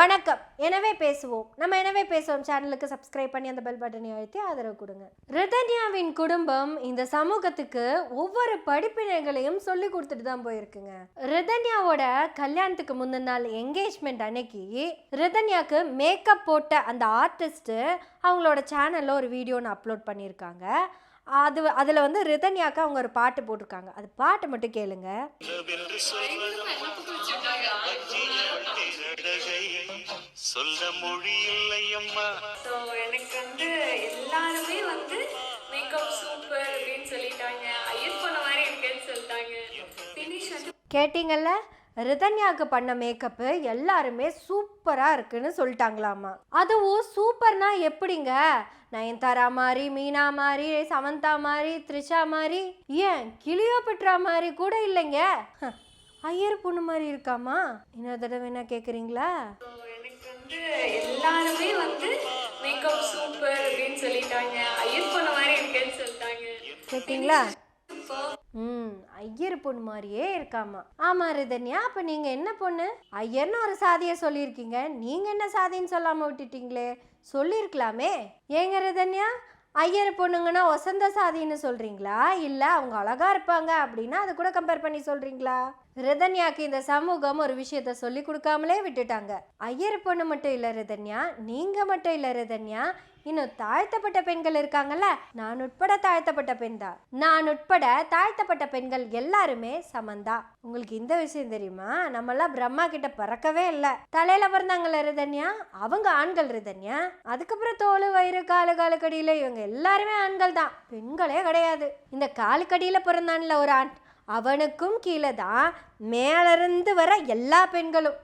வணக்கம். எனவே பேசுவோம். நம்ம எனவே பேசுவோம். சேனலுக்கு சப்ஸ்கிரைப் பண்ணி அந்த பெல் பட்டனை அழுத்தி ஆதரவு கொடுங்க. ரிதன்யாவின் குடும்பம் இந்த சமூகத்துக்கு ஒவ்வொரு படிப்பினைகளையும் சொல்லி கொடுத்துட்டு தான் போயிருக்குங்க. ரிதன்யாவோட கல்யாணத்துக்கு முந்தின நாள் என்கேஜ்மெண்ட் அன்னைக்கு ரிதன்யாக்கு மேக்கப் போட்ட அந்த ஆர்டிஸ்ட் அவங்களோட சேனல்ல ஒரு வீடியோன்னு அப்லோட் பண்ணியிருக்காங்க. அது அதில் வந்து ரிதன்யாக்கு அவங்க ஒரு பாட்டு போட்டிருக்காங்க. அது பாட்டு மட்டும் கேளுங்க. சொல்ல மொழி இல்லை அம்மா ஸோ எனக்கு வந்து எல்லாருமே வந்து மேக்கப் சூப்பர் அப்படின்னு சொல்லிட்டாங்க. ஐயர் பண்ண மாதிரி இருக்கேன்னு சொல்லிட்டாங்க. ஃபினிஷ் வந்து கேட்டிங்கல்ல? ரிதன்யாவுக்கு பண்ண மேக்கப்பு எல்லாருமே சூப்பராக இருக்குன்னு சொல்லிட்டாங்களாமா. அதுவும் சூப்பர்னா எப்படிங்க? நயன்தாரா மாதிரி மீனா மாதிரி சமந்தா மாதிரி த்ரிஷா மாதிரி ஏன் கிளியோபெட்ரா மாதிரி கூட இல்லைங்க? ஐயர் பொண்ணு மாதிரி இருக்காமா? இன்னொரு தடவை என்ன கேட்குறீங்களா ஸோ எனக்கு வந்து எல்லாருமே வந்து மேக்கப் சூப்பர் அப்படின்னு சொல்லிட்டாங்க. ஐயர் பண்ண மாதிரி இருக்கேன்னு சொல்லிட்டாங்க. கேட்டிங்களா? ம் ஐயர் பொண்ணு மாதிரியே இருக்காமா. ஆமா ரிதன்யா அப்ப நீங்க என்ன பொண்ணு? ஐயர்னு ஒரு சாதியை சொல்லியிருக்கீங்க. நீங்க என்ன சாதின்னு சொல்லாம விட்டுட்டீங்களே? சொல்லியிருக்கலாமே. ஏங்க ரிதன்யா ஐயர் பொண்ணுங்கன்னா ஒசந்த சாதின்னு சொல்றீங்களா? இல்ல அவங்க அழகா இருப்பாங்க அப்படின்னா அது கூட கம்பேர் பண்ணி சொல்றீங்களா? ரிதன்யாக்கு இந்த சமூகம் ஒரு விஷயத்த சொல்லி கொடுக்காமலே விட்டுட்டாங்க. ஐயர் பொண்ணு மட்டும் இல்ல ரிதன்யா நீங்க மட்டும் இல்ல ரிதன்யா. இன்னும் தாழ்த்தப்பட்ட பெண்கள் இருக்காங்கல்ல? நான் உட்பட தாழ்த்தப்பட்ட பெண் தான். நான் உட்பட தாழ்த்தப்பட்ட பெண்கள் எல்லாருமே சமந்தா. உங்களுக்கு இந்த விஷயம் தெரியுமா? நம்மெல்லாம் பிரம்மா கிட்ட பறக்கவே இல்லை. தலையில பிறந்தாங்கல்ல ரிதன்யா? அவங்க ஆண்கள் ரிதன்யா. அதுக்கப்புறம் தோல் வயிறு காலு காலுக்கடியில இவங்க எல்லாருமே ஆண்கள் தான். பெண்களே கிடையாது. இந்த காலுக்கடியில பிறந்தான்ல ஒரு ஆண். அவனுக்கும் கீழே தான் மேலிருந்து வர எல்லா பெண்களும்.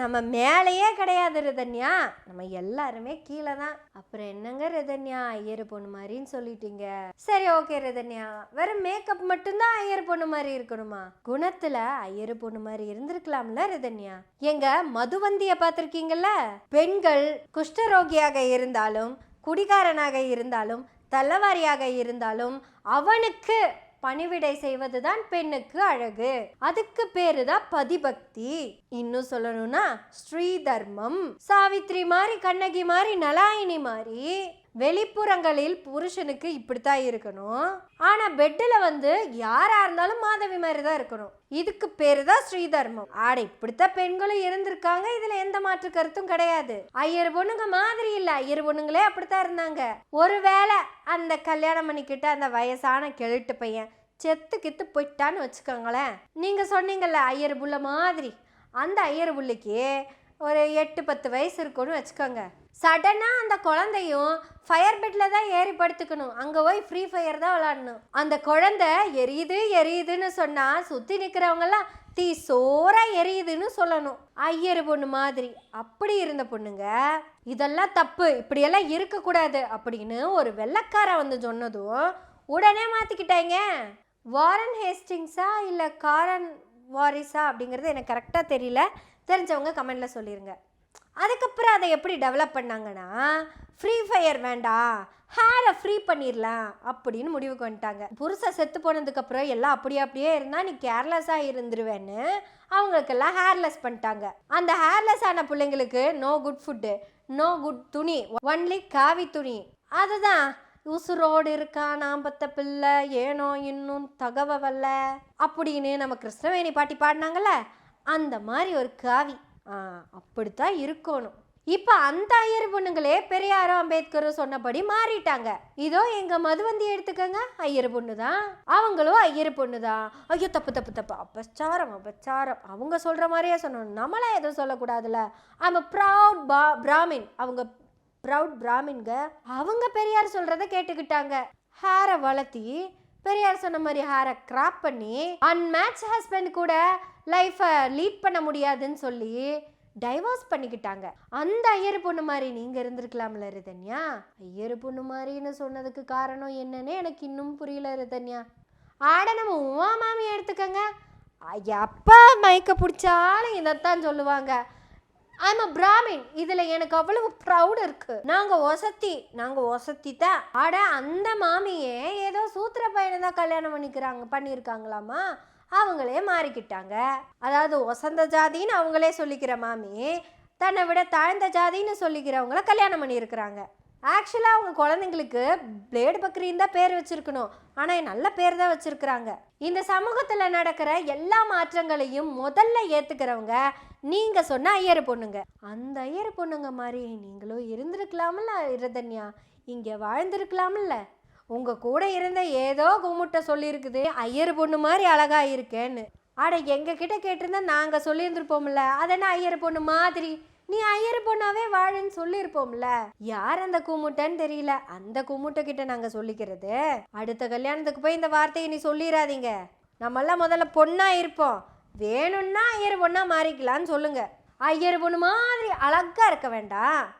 நம்ம மேலேயே கிடையாது ரிதன்யா. நம்ம எல்லாருமே கீழே தான் அப்புறம் என்னங்க ரிதன்யா ஐயர் பொண்ணு மாதிரின்னு சொல்லிட்டீங்க. சரி ஓகே ரிதன்யா. வெறும் மேக்கப் மட்டும்தான் ஐயர் பொண்ணு மாதிரி இருக்கணுமா? குணத்துல ஐயர் பொண்ணு மாதிரி இருந்திருக்கலாம்ல ரிதன்யா? எங்க மதுவந்திய பார்த்துருக்கீங்கல்ல? பெண்கள் குஷ்டரோகியாக இருந்தாலும் குடிகாரனாக இருந்தாலும் தள்ளவாரியாக இருந்தாலும் அவனுக்கு பணிவிடை செய்வதுதான் பெண்ணுக்கு அழகு. அதுக்கு பேரு தான் பதிபக்தி. இன்னும் சொல்லணும்னா ஸ்ரீ தர்மம் சாவித்ரி மாதிரி கண்ணகி மாதிரி நலாயினி மாதிரி வெளிப்புறங்களில் புருஷனுக்கு இப்படித்தான் இருக்கணும். ஆனா பெட்டில் வந்து யாரா இருந்தாலும் மாதவி மாதிரி தான் இருக்கணும். இதுக்கு பேரு தான் ஸ்ரீதர்மம். ஆட இப்படித்தான் பெண்களும் இருந்திருக்காங்க. இதுல எந்த மாற்று கருத்தும் கிடையாது. ஐயர் பொண்ணுங்க மாதிரி இல்ல. ஐயர் பொண்ணுங்களே அப்படித்தான் இருந்தாங்க. ஒருவேளை அந்த கல்யாணம் பண்ணிக்கிட்ட அந்த வயசான கெழுட்டு பையன் செத்து கித்து போயிட்டான்னு வச்சுக்கோங்களேன். நீங்க சொன்னீங்கல்ல ஐயர் புள்ள மாதிரி. அந்த ஐயர் புள்ளைக்கு ஒரு எட்டு பத்து வயசு இருக்கும்னு வச்சுக்கோங்க. சடனாக அந்த குழந்தையும் ஃபயர் பெட்டில் தான் ஏறி படுத்துக்கணும். அங்கே போய் ஃப்ரீ ஃபயர் தான் விளாடணும் அந்த குழந்தை எரியுது எரியுதுன்னு சொன்னால் சுற்றி நிற்கிறவங்கெல்லாம் தீ சோறாக எரியுதுன்னு சொல்லணும். ஐயர் பொண்ணு மாதிரி. அப்படி இருந்த பொண்ணுங்க இதெல்லாம் தப்பு. இப்படியெல்லாம் இருக்கக்கூடாது. அப்படின்னு ஒரு வெள்ளக்காரன் வந்து சொன்னதும் உடனே மாற்றிக்கிட்டாங்க வாரன் ஹேஸ்டிங்ஸா இல்லை காரன் வாரிஸா அப்படிங்கிறது எனக்கு கரெக்டாக தெரியல. தெரிஞ்சவங்க கமெண்டில் சொல்லிடுங்க அதுக்கப்புறம் அதை எப்படி டெவலப் பண்ணாங்கன்னா ஃப்ரீ ஃபயர் வேண்டாம் ஹேரை ஃப்ரீ பண்ணிடலாம் அப்படின்னு முடிவுக்கு வந்துட்டாங்க. புருஷன் செத்து போனதுக்கப்புறம் எல்லாம் அப்படியே அப்படியே இருந்தால் நீ கேர்லெஸ்ஸாக இருந்துருவேன்னு அவங்களுக்கெல்லாம் ஹேர்லெஸ் பண்ணிட்டாங்க. அந்த ஹேர்லெஸ் ஆன பிள்ளைங்களுக்கு no good food no good துணி ஒன்லி காவி துணி. அதுதான் உசுரோடு இருக்கா நாம் பத்த பிள்ளை ஏனோ இன்னும் தகவ வல்ல அப்படின்னு நம்ம கிருஷ்ணவேணி பாட்டி பாடினாங்கல்ல அந்த மாதிரி ஒரு காவி. ஆ அப்படித்தான் இருக்கணும். இப்போ அந்த ஐயர் பொண்ணுங்களே பெரியாரும் அம்பேத்கரும் சொன்னபடி மாறிட்டாங்க. இதோ எங்க மதுவந்தி எடுத்துக்கங்க. ஐயர் பொண்ணு தான் அவங்களும் ஐயர் பொண்ணு தான் ஐயோ தப்பு தப்பு தப்பு. அபச்சாரம் அபச்சாரம். அவங்க சொல்ற மாதிரியே சொன்னோம் நம்மளா எதுவும் சொல்லக்கூடாதுல்ல. ஐம் ப்ரௌட் பா பிராமின் அவங்க ப்ரௌட் பிராமின்க அவங்க பெரியார் சொல்றத கேட்டுக்கிட்டாங்க. ஹேரை வளர்த்தி பெரியார் சொன்ன மாதிரி ஹேரை கிராப் பண்ணி அன்மேட்ச் ஹஸ்பண்ட் கூட லைஃப்பை லீட் பண்ண முடியாதுன்னு சொல்லி டைவோர்ஸ் பண்ணிக்கிட்டாங்க. அந்த ஐயர் பொண்ணு மாதிரி நீங்கள் இருந்திருக்கலாம்ல ரிதன்யா? ஐயர் பொண்ணு மாதிரின்னு சொன்னதுக்கு காரணம் என்னன்னு எனக்கு இன்னும் புரியல ரிதன்யா. ஆட நம்ம உமா மாமி எடுத்துக்கங்க. எப்போ மயக்க பிடிச்சாலும் இதைத்தான் சொல்லுவாங்க. ஐம் அ பிராமின் இதில் எனக்கு அவ்வளவு ப்ரௌட் இருக்கு. நாங்கள் ஒசத்தி நாங்கள் ஒசத்தி தான் ஆட அந்த மாமியே ஏதோ சூத்திர பையனை தான் கல்யாணம் பண்ணிக்கிறாங்க பண்ணியிருக்காங்களாமா? அவங்களே மாறிக்கிட்டாங்க. அதாவது ஒசந்த ஜாதின்னு அவங்களே சொல்லிக்கிற மாமி தன்னை விட தாழ்ந்த ஜாதின்னு சொல்லிக்கிறவங்கள கல்யாணம் பண்ணியிருக்கிறாங்க. ஆக்சுவலாக அவங்க குழந்தைங்களுக்கு பிளேடு பக்ரீன் தான் பேர் வச்சுருக்கணும். ஆனால் நல்ல பேர் தான் வச்சுருக்குறாங்க. இந்த சமூகத்தில் நடக்கிற எல்லா மாற்றங்களையும் முதல்ல ஏற்றுக்கிறவங்க நீங்கள் சொன்ன ஐயர் பொண்ணுங்க. அந்த ஐயர் பொண்ணுங்க மாதிரி நீங்களும் இருந்திருக்கலாம்ல இருதன்யா இங்கே வாழ்ந்திருக்கலாம்ல. உங்கள் கூட இருந்த ஏதோ கும்முட்டை சொல்லியிருக்குது ஐயர் பொண்ணு மாதிரி அழகாக இருக்கேன்னு. ஆட எங்ககிட்ட கேட்டிருந்தா நாங்கள் சொல்லியிருந்துருப்போம்ல. அதென்ன ஐயர் பொண்ணு மாதிரி? நீ ஐயர் பொண்ணாவே வாழன்னு சொல்லியிருப்போம்ல. யார் அந்த கும்முட்டன்னு தெரியல. அந்த கூமுட்டை கிட்ட நாங்க சொல்லிக்கிறது. அடுத்த கல்யாணத்துக்கு போய் இந்த வார்த்தையை நீ சொல்லிடாதீங்க நம்மெல்லாம் முதல்ல பொண்ணா இருப்போம். வேணும்னா ஐயர் பொண்ணா மாறிக்கலான்னு சொல்லுங்க. ஐயர் பொண்ணு மாதிரி அழகா இருக்க வேண்டாம்.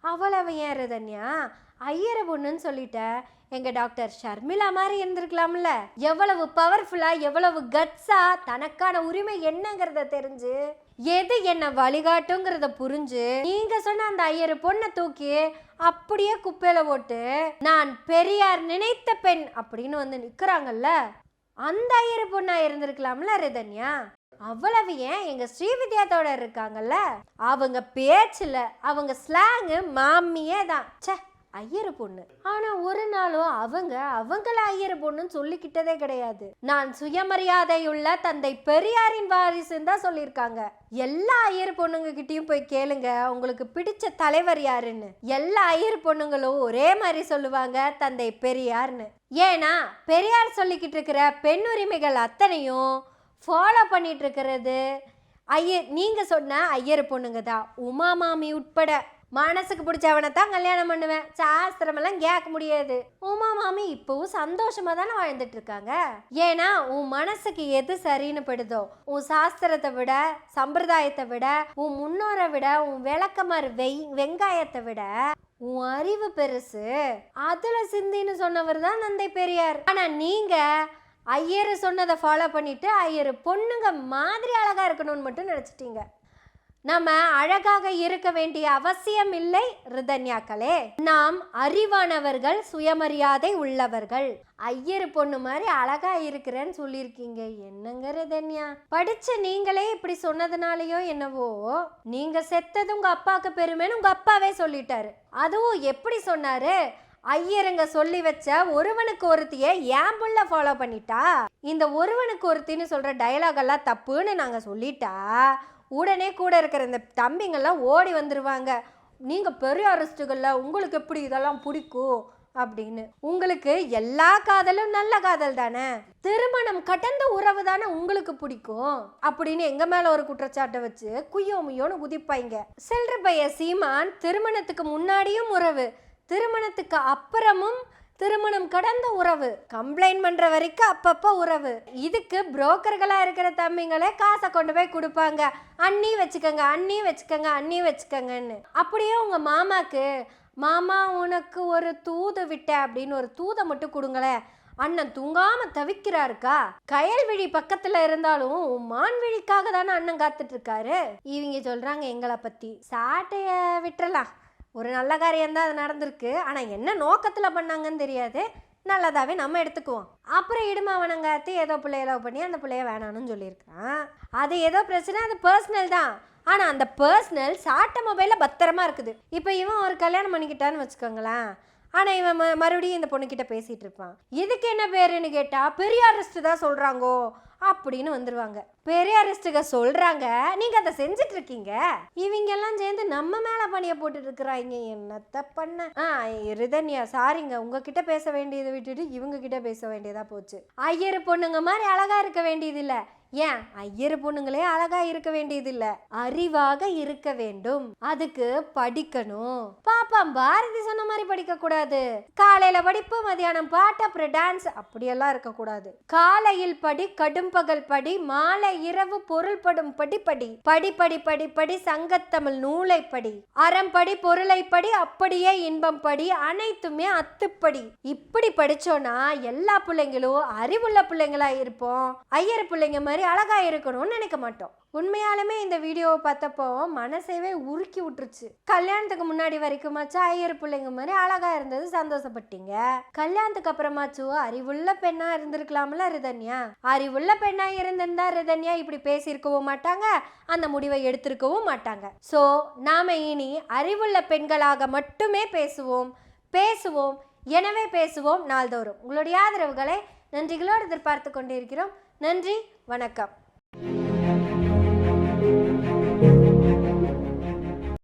அவ்வளவு ஏன் தன்யா? ஐயர் பொண்ணுன்னு சொல்லிட்ட எங்க டாக்டர் ஷர்மிளா மாதிரி இருந்திருக்கலாம்ல. எவ்வளவு பவர்ஃபுல்லா எவ்வளவு கட்ஸா தனக்கான உரிமை என்னங்கிறத தெரிஞ்சு எது என்ன வழிகாட்டுங்கிறத புரிஞ்சு நீங்க சொன்ன அந்த ஐயரு பொண்ணை தூக்கி அப்படியே குப்பையில போட்டு நான் பெரியார் நினைத்த பெண் அப்படின்னு வந்து நிக்கிறாங்கல்ல? அந்த ஐயரு பொண்ணா இருந்திருக்கலாம்ல ரிதன்யா? அவ்வளவு ஏன் எங்க ஸ்ரீவித்யாத்தோட இருக்காங்கல்ல? அவங்க பேச்சுல அவங்க ஸ்லாங்கு மாமியே தான் ச்சே! ஐயர் பொண்ணு. ஆனா ஒரு நாளும் அவங்க அவங்கள ஐயர் பொண்ணுன்னு சொல்லிக்கிட்டதே கிடையாது. நான் சுயமரியாதையுள்ள தந்தை பெரியாரின் வாரிசுன்னு தான் சொல்லியிருக்காங்க. எல்லா ஐயர் பொண்ணுங்க கிட்டயும் போய் கேளுங்க உங்களுக்கு பிடிச்ச தலைவர் யாருன்னு. எல்லா ஐயர் பொண்ணுங்களும் ஒரே மாதிரி சொல்லுவாங்க தந்தை பெரியார்னு. ஏன்னா பெரியார் சொல்லிக்கிட்டு இருக்கிற பெண் உரிமைகள் அத்தனையும் ஃபாலோ பண்ணிட்டு இருக்கிறது ஐயர் நீங்க சொன்ன ஐயர் பொண்ணுங்க தான். உமா மாமி உட்பட. மனசுக்கு பிடிச்சவனை தான் கல்யாணம் பண்ணுவேன். சாஸ்திரமெல்லாம் கேட்க முடியாது. உமா மாமி இப்பவும் சந்தோஷமா தானே வாழ்ந்துட்டு இருக்காங்க? ஏன்னா உன் மனசுக்கு எது சரின்னு படுதோ உன் சாஸ்திரத்தை விட சம்பிரதாயத்தை விட உன் முன்னோரை விட உன் விளக்கமாறு வெய் வெங்காயத்தை விட உன் அறிவு பெருசு. அதுல சிந்தின்னு சொன்னவர் தான் நந்தை பெரியார். ஆனா நீங்க ஐயர் சொன்னதை ஃபாலோ பண்ணிட்டு ஐயர் பொண்ணுங்க மாதிரி அழகா இருக்கணும்னு மட்டும் நினைச்சிட்டீங்க. நம்ம அழகாக இருக்க வேண்டிய அவசியம் இல்லை ரிதன்யாக்களே. நாம் அறிவானவர்கள் சுயமரியாதை உள்ளவர்கள். ஐயர் பொண்ணு மாதிரி அழகா இருக்கிறேன்னு சொல்லியிருக்கீங்க. என்னங்க ரிதன்யா? படிச்ச நீங்களே இப்படி சொன்னதுனாலயோ என்னவோ? நீங்க செத்தது உங்க அப்பாவுக்கு பெருமைன்னு உங்க அப்பாவே சொல்லிட்டாரு. அதுவும் எப்படி சொன்னாரு? ஐயருங்க சொல்லி வச்ச ஒருவனுக்கு ஒருத்திய ஏன் புள்ள ஃபாலோ பண்ணிட்டா? இந்த ஒருவனுக்கு ஒருத்தின்னு சொல்கிற டயலாகெல்லாம் தப்புன்னு நாங்கள் சொல்லிட்டா உடனே கூட இருக்கிற இந்த தம்பிங்கெல்லாம் ஓடி வந்துருவாங்க. நீங்கள் பெரிய அரெஸ்ட்டுகள்ல உங்களுக்கு எப்படி இதெல்லாம் பிடிக்கும் அப்படின்னு. உங்களுக்கு எல்லா காதலும் நல்ல காதல் தானே? திருமணம் கடந்த உறவு தானே உங்களுக்கு பிடிக்கும்? அப்படின்னு எங்க மேல ஒரு குற்றச்சாட்டை வச்சு குய்யோ முய்யோன்னு குதிப்பாங்க செல்ற பைய சீமான் திருமணத்துக்கு முன்னாடியும் உறவு. திருமணத்துக்கு அப்புறமும் திருமணம் கடந்த உறவு கம்ப்ளைண்ட் பண்ற வரைக்கும் அப்பப்போ உறவு. இதுக்கு புரோக்கர்களா இருக்கிற தம்பிங்களே காசை கொண்டு போய் கொடுப்பாங்க. அண்ணி வச்சுக்கோங்க அண்ணி வச்சுக்கோங்க அண்ணி வச்சுக்கோங்கன்னு. அப்படியே உங்க மாமாக்கு மாமா உனக்கு ஒரு தூது விட்ட அப்படின்னு ஒரு தூதை மட்டும் கொடுங்களேன். அண்ணன் தூங்காம தவிக்கிறாருக்கா? கயல்விழி பக்கத்துல இருந்தாலும் உன் மான்விழிக்காக தானே அண்ணன் காத்துட்டு இருக்காரு? இவங்க சொல்றாங்க எங்களை பத்தி சாட்டைய விட்டுறலாம். ஒரு நல்ல காரியம்தான் அது நடந்திருக்கு. ஆனால் என்ன நோக்கத்தில் பண்ணாங்கன்னு தெரியாது. நல்லதாகவே நம்ம எடுத்துக்குவோம். அப்புறம் இடுமாவனங்காத்தி ஏதோ பிள்ளைய லவ் பண்ணி அந்த பிள்ளைய வேணான்னு சொல்லியிருக்கான் அது ஏதோ பிரச்சனை அது பர்சனல் தான். ஆனால் அந்த பர்சனல் சாட்ட மொபைலில் பத்திரமா இருக்குது. இப்போ இவன் ஒரு கல்யாணம் பண்ணிக்கிட்டான்னு வச்சுக்கோங்களேன். ஆனால் இவன் ம- மறுபடியும் இந்த பொண்ணுக்கிட்ட பேசிகிட்டு இருப்பான். இதுக்கு என்ன பேருன்னு கேட்டால் பெரியாரிஸ்ட் தான் சொல்கிறாங்கோ அப்படின்னு வந்துருவாங்க. பெரியாரிஸ்டுக சொல்றாங்க நீங்க அதை செஞ்சுட்டு இருக்கீங்க இவங்க எல்லாம் சேர்ந்து நம்ம மேல பணிய போட்டுட்டு இருக்கிறாங்க என்னத்த பண்ண? ஆ ரிதன்யா சாரிங்க உங்ககிட்ட பேச வேண்டியதை விட்டுட்டு இவங்க கிட்ட பேச வேண்டியதா போச்சு. ஐயர் பொண்ணுங்க மாதிரி அழகா இருக்க வேண்டியது ஏன்? ஐயர் பொண்ணுங்களே அழகா இருக்க வேண்டியதில்ல. அறிவாக இருக்க வேண்டும். அதுக்கு படிக்கணும். பாப்பா பாரதி சொன்ன மாதிரி படிக்க கூடாது காலையில படிப்பு மதியானம் பாட்டு அப்புறம் டான்ஸ் அப்படியெல்லாம் இருக்க கூடாது காலையில் படி கடும் பகல் படி மாலை இரவு பொருள்படும் படி படி. படி படி படி படி சங்கத்தமிழ் நூலை படி. அறம் படி பொருளை படி அப்படியே இன்பம் படி அனைத்துமே அத்துப்படி. இப்படி படிச்சோன்னா எல்லா பிள்ளைங்களும் அறிவுள்ள பிள்ளைங்களா இருப்போம். ஐயர் பிள்ளைங்க மாதிரி மாதிரி அழகா இருக்கணும்னு நினைக்க மாட்டோம். உண்மையாலுமே இந்த வீடியோவை பார்த்தப்போ மனசேவே உருக்கி விட்டுருச்சு கல்யாணத்துக்கு முன்னாடி வரைக்குமாச்சும் ஐயர் பிள்ளைங்க மாதிரி அழகா இருந்தது சந்தோஷப்பட்டீங்க? கல்யாணத்துக்கு அப்புறமாச்சும் அறிவுள்ள பெண்ணாக இருந்திருக்கலாம்ல ரிதன்யா? அறிவுள்ள பெண்ணாக இருந்திருந்தா ரிதன்யா இப்படி பேசியிருக்கவும் மாட்டாங்க அந்த முடிவை எடுத்திருக்கவும் மாட்டாங்க. ஸோ நாம இனி அறிவுள்ள பெண்களாக மட்டுமே பேசுவோம் பேசுவோம் எனவே பேசுவோம் நாள்தோறும். உங்களுடைய ஆதரவுகளை நன்றிகளோடு எதிர்பார்த்து கொண்டிருக்கிறோம். நன்றி வணக்கம்.